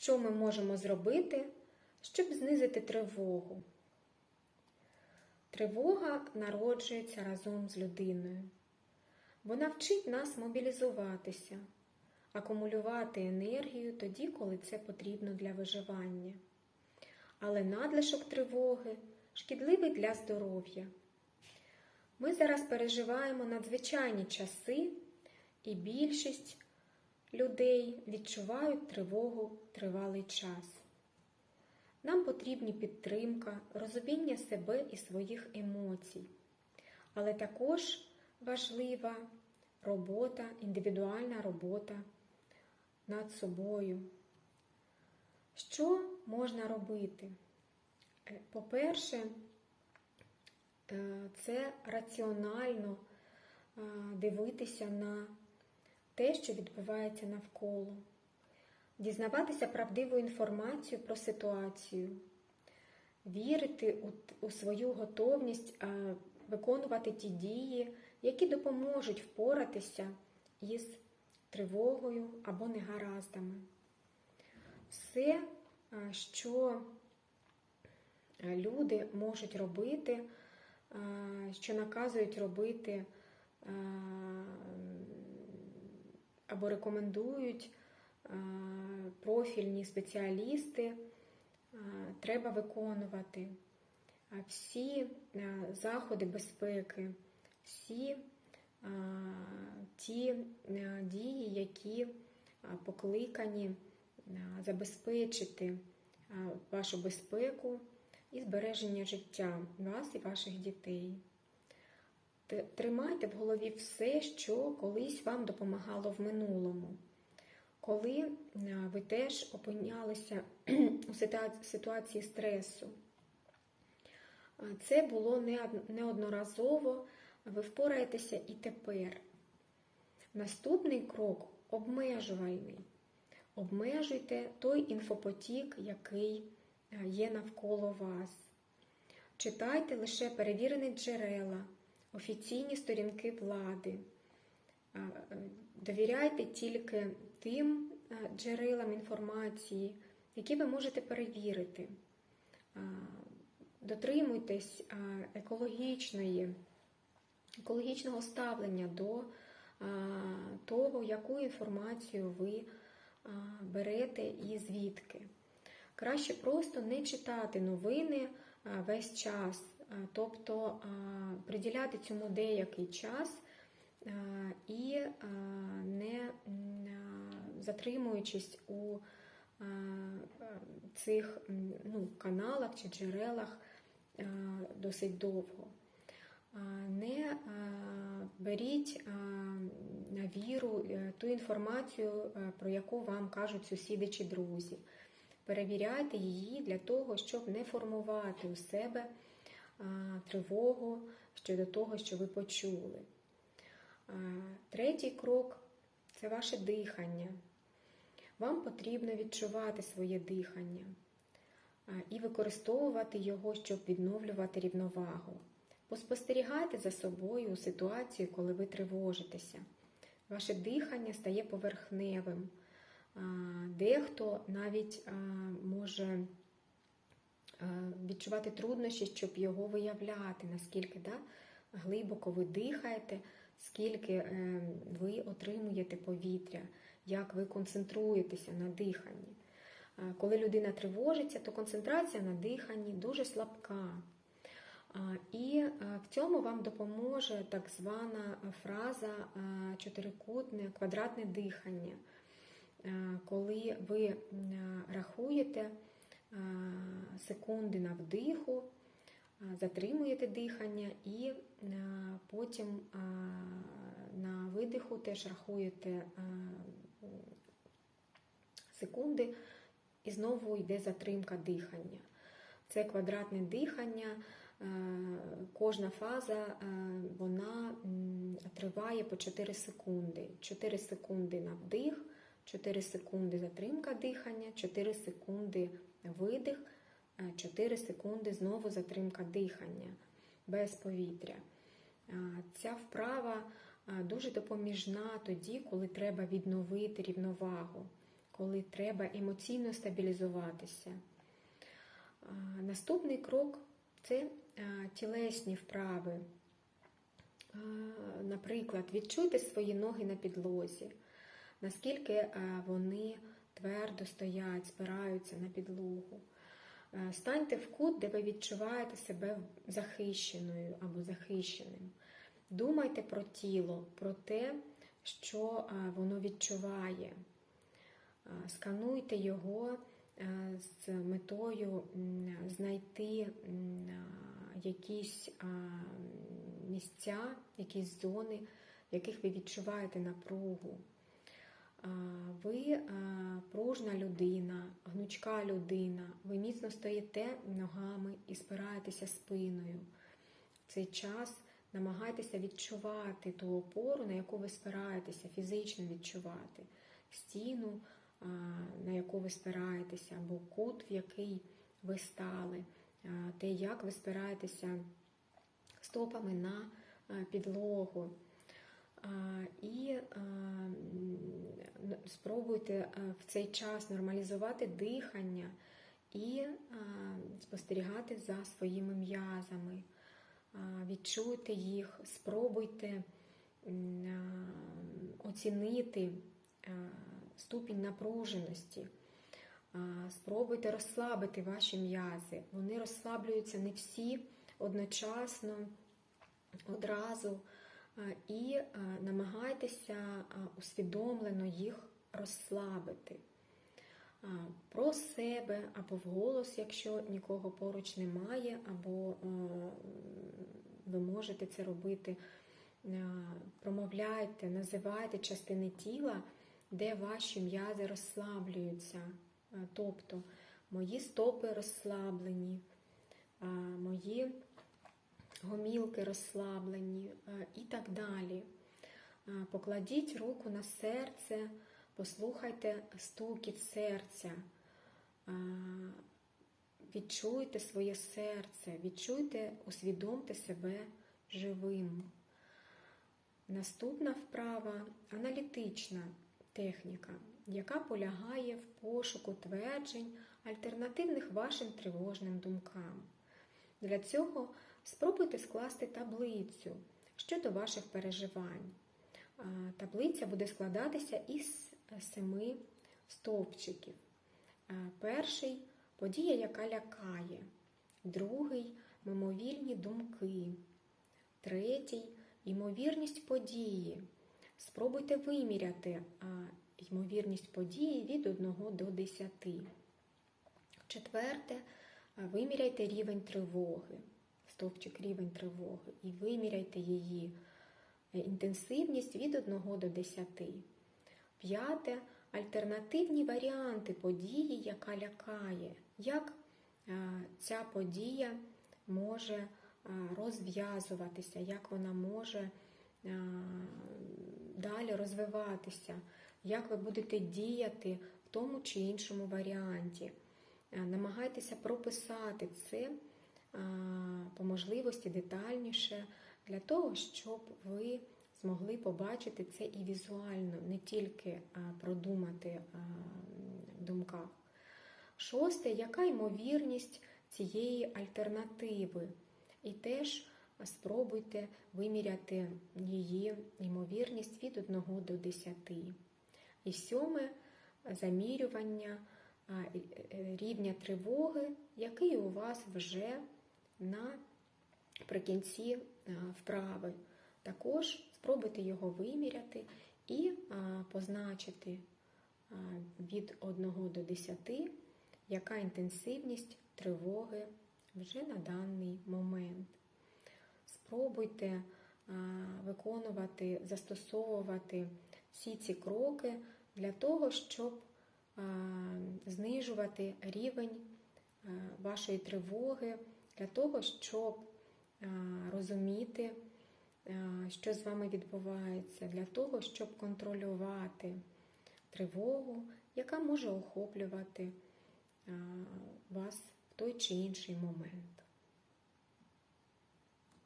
Що ми можемо зробити, щоб знизити тривогу? Тривога народжується разом з людиною. Вона вчить нас мобілізуватися, акумулювати енергію тоді, коли це потрібно для виживання. Але надлишок тривоги шкідливий для здоров'я. Ми зараз переживаємо надзвичайні часи, і більшість людей відчувають тривогу тривалий час. Нам потрібні підтримка, розуміння себе і своїх емоцій, але також важлива робота, індивідуальна робота над собою. Що можна робити? Е, По-перше, е, це раціонально е, дивитися на те, що відбувається навколо, дізнаватися правдиву інформацію про ситуацію, вірити у, у свою готовність е, виконувати ті дії, які допоможуть впоратися із тривогою або негараздами. Все, що люди можуть робити, що наказують робити або рекомендують е, профільні спеціалісти, е, треба виконувати. Всі е, заходи безпеки, всі ті дії, які покликані забезпечити вашу безпеку і збереження життя вас і ваших дітей. Тримайте в голові все, що колись вам допомагало в минулому. Коли е, ви теж опинялися у ситуації стресу. Це було неодноразово, ви впораєтеся і тепер. Наступний крок обмежувальний. Обмежуйте той інфопотік, який е, є навколо вас. Читайте лише перевірені джерела, офіційні сторінки влади. Е, Довіряйте тільки тим е, джерелам інформації, які ви можете перевірити. Дотримуйтесь екологічної, екологічного ставлення до того, яку інформацію ви берете і звідки. Краще просто не читати новини весь час, тобто е, приділяти цьому деякий час е, і е, не е, затримуючись у е, е, цих ну, каналах чи джерелах е, досить довго. Е, Не е, беріть е, на віру е, ту інформацію, е, про яку вам кажуть сусіди чи друзі. Перевіряйте її для того, щоб не формувати у себе е, тривогу щодо того, що ви почули. Третій крок це ваше дихання. Вам потрібно відчувати своє дихання і використовувати його, щоб відновлювати рівновагу. Поспостерігайте за собою у ситуації, коли ви тривожитеся. Ваше дихання стає поверхневим. Дехто навіть може відчувати труднощі, щоб його виявляти, наскільки да, глибоко ви дихаєте, скільки е, ви отримуєте повітря, як ви концентруєтеся на диханні. Коли людина тривожиться, то концентрація на диханні дуже слабка. І е, в цьому вам допоможе так звана фраза е, чотирикутне квадратне дихання, Е, коли ви рахуєте е, секунди на вдиху, е, затримуєте дихання і е, потім е, на видиху теж рахуєте е, секунди і знову йде затримка дихання. Це квадратне дихання. е, Кожна фаза е, вона триває по 4 секунди. 4 секунди на вдих, 4 секунди затримка дихання, 4 секунди видих, е, 4 секунди знову затримка дихання без повітря. Е, Ця вправа е, дуже допоміжна тоді, коли треба відновити рівновагу, коли треба емоційно стабілізуватися. Наступний крок це тілесні вправи. Наприклад, відчуйте свої ноги на підлозі, наскільки вони твердо стоять, спираються на підлогу. Е, Станьте в кут, де ви відчуваєте себе захищеною або захищеним. Думайте про тіло, про те, що е, воно відчуває. Е, Скануйте його з метою знайти якісь місця, якісь зони, в яких ви відчуваєте напругу. Ви пружна людина, гнучка людина, ви міцно стоїте ногами і спираєтеся спиною. В цей час намагайтеся відчувати ту опору, на яку ви спираєтеся, фізично відчувати стіну, на яку ви спираєтеся, або кут, в який ви стали, те, як ви спираєтеся стопами на підлогу. А, І а, м, спробуйте в цей час нормалізувати дихання і спостерігати за своїми м'язами. Відчуйте їх, спробуйте оцінити ступінь напруженості. Спробуйте розслабити ваші м'язи. Вони розслаблюються не всі одночасно, одразу. І намагайтеся усвідомлено їх розслабити. Про себе або вголос, якщо нікого поруч немає, або ви можете це робити. Промовляйте, називайте частини тіла, де ваші м'язи розслаблюються. Тобто мої стопи розслаблені, мої гомілки розслаблені і так далі. Покладіть руку на серце, послухайте стукіт серця, відчуйте своє серце, відчуйте, усвідомте себе живим. Наступна вправа аналітична техніка, яка полягає в пошуку тверджень, альтернативних вашим тривожним думкам. Для цього спробуйте скласти таблицю щодо ваших переживань. Таблиця буде складатися із семи стовпчиків. Перший подія, яка лякає, другий мимовільні думки, третій ймовірність події. Спробуйте виміряти ймовірність події від 1 до 10. Четверте, виміряйте рівень тривоги, стовпчик рівень тривоги, і виміряйте її е, інтенсивність від 1 до 10. П'яте альтернативні варіанти події, яка лякає. Як е, ця подія може е, розв'язуватися, як вона може е, далі розвиватися, як ви будете діяти в тому чи іншому варіанті. Намагайтеся прописати це по можливості детальніше для того, щоб ви змогли побачити це і візуально, не тільки продумати в думках. Шосте, яка ймовірність цієї альтернативи? І теж спробуйте виміряти її ймовірність від 1 до 10. І сьоме замірювання е, е, рівня тривоги, який у вас вже наприкінці вправи. Також спробуйте його виміряти і позначити від 1 до 10, яка інтенсивність тривоги вже на даний момент. Спробуйте виконувати, застосовувати всі ці кроки для того, щоб знижувати рівень вашої тривоги, для того, щоб розуміти, що з вами відбувається, для того, щоб контролювати тривогу, яка може охоплювати вас в той чи інший момент.